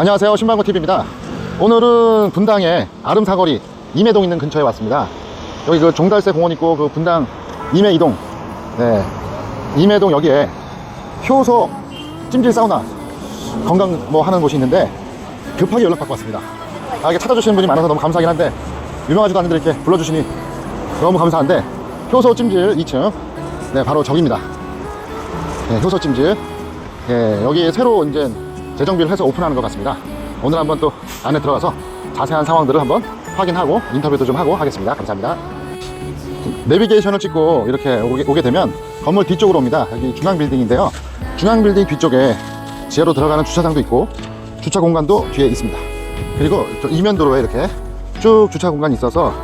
안녕하세요. 신방구TV입니다. 오늘은 분당에 아름사거리 임해동 있는 근처에 왔습니다. 여기 그 종달새 공원 있고 그 분당 임해이동. 네. 임해동 여기에 효소 찜질 사우나 건강 뭐 하는 곳이 있는데 급하게 연락받고 왔습니다. 아 이게 찾아주시는 분이 많아서 너무 감사하긴 한데 유명하지도 않은데 이렇게 불러주시니 너무 감사한데 효소 찜질 2층. 네 바로 저기입니다. 네, 효소 찜질. 예, 여기 새로 이제 재정비를 해서 오픈하는 것 같습니다. 오늘 한번 또 안에 들어가서 자세한 상황들을 한번 확인하고 인터뷰도 좀 하고 하겠습니다. 감사합니다. 내비게이션을 찍고 이렇게 오게, 오게 되면 건물 뒤쪽으로 옵니다. 여기 중앙 빌딩인데요. 중앙 빌딩 뒤쪽에 지하로 들어가는 주차장도 있고 주차 공간도 뒤에 있습니다. 그리고 저 이면 도로에 이렇게 쭉 주차 공간이 있어서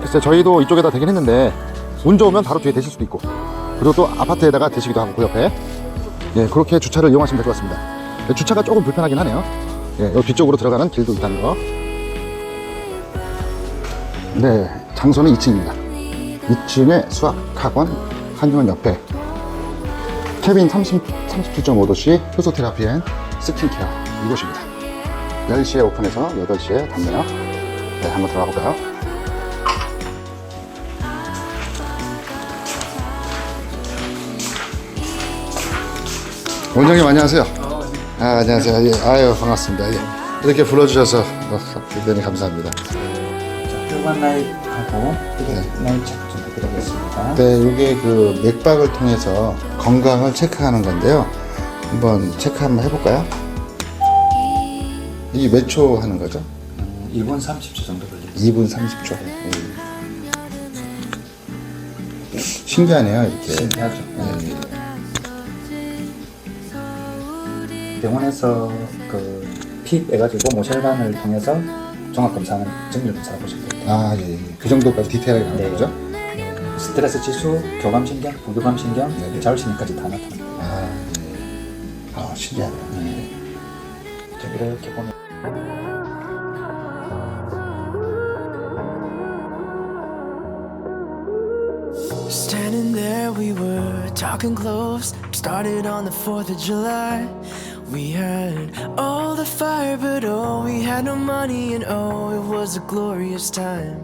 글쎄 저희도 이쪽에다 대긴 했는데 운 좋으면 바로 뒤에 대실 수도 있고 그리고 또 아파트에다가 대시기도 하고 그 옆에 예, 그렇게 주차를 이용하시면 될 것 같습니다. 예, 주차가 조금 불편하긴 하네요. 예, 이 뒤쪽으로 들어가는 길도 있다는 거. 네, 장소는 2층입니다. 2층에 수학학원 한의원 옆에 케빈 30, 37.5도씨 효소 테라피 앤 스킨케어 이곳입니다. 10시에 오픈해서 8시에 닫네요. 네, 한번 들어가 볼까요? 원장님 안녕하세요. 아, 안녕하세요. 예, 아유 반갑습니다. 예. 이렇게 불러주셔서 어, 대단히 감사합니다. 혈관 나이하고 혈관 나이 체크 좀 해드리겠습니다. 네, 이게 그 맥박을 통해서 건강을 체크하는 건데요. 한번 체크 한번 해볼까요? 이게 몇 초 하는 거죠? 음, 1분 30초 정도 걸립니다. 2분 30초. 예. 신기하네요, 이렇게. 신기하죠. 예. 병원에서 그피 빼가지고 모혈관을 통해서 종합 검사는 정밀 검사를 보시면 됩니다. 아, 예, 예. 그 정도까지 디테일하게 나오는 네. 거죠? 스트레스 지수, 교감신경, 부교감신경, 네. 자율신경까지 다 나타납니다. 아, 예. 아, 신기하네요. 예. 좀 이렇게 보면 Standing there, we were talking close. Started on the 4th of July. We had all the fire, but oh, we had no money, and oh, it was a glorious time.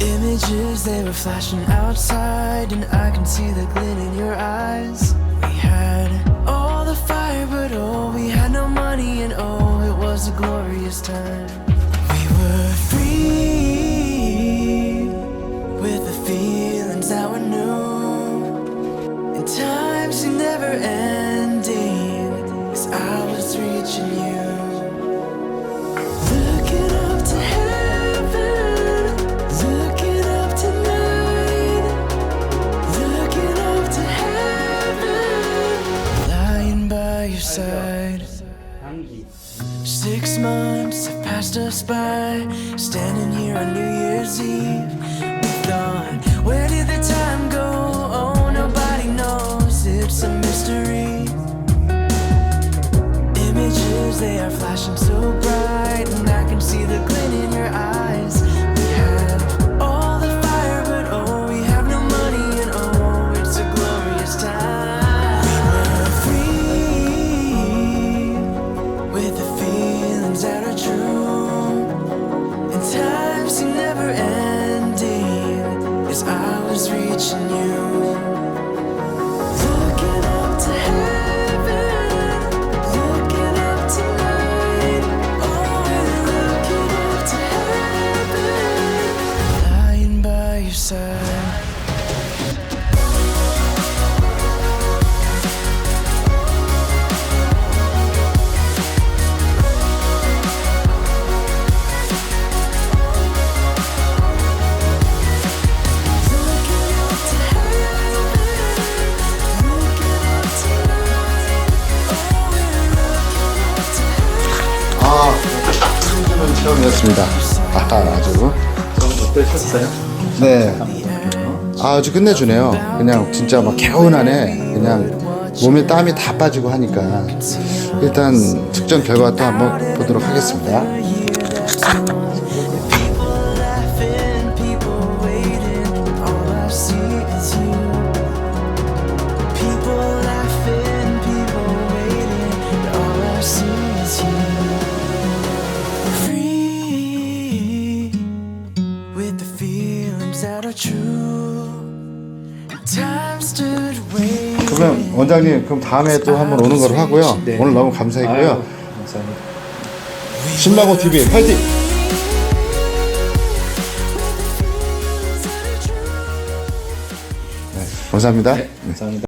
Images, they were flashing outside, and I can see the glint in your eyes. We had all the fire, but oh, we had no money, and oh, it was a glorious time. Side. Six months have passed us by, standing here on New Year's Eve. We thought, where did the time go? Oh, nobody knows, it's a mystery. Images, they are flashing so bright, and I can see the glint in your eyes. I was reaching you. 힘드는 체험이었습니다. 아, 아주. 어떠셨어요? 네. 아주 끝내주네요. 그냥 진짜 막 개운하네. 그냥 몸에 땀이 다 빠지고 하니까. 일단 측정 결과 또 한번 보도록 하겠습니다. 그러면 원장님 그럼 다음에 또 한번 오는 걸로 하고요. 네. 오늘 너무 감사했고요. 감사합니다. 신마고 TV 화이팅!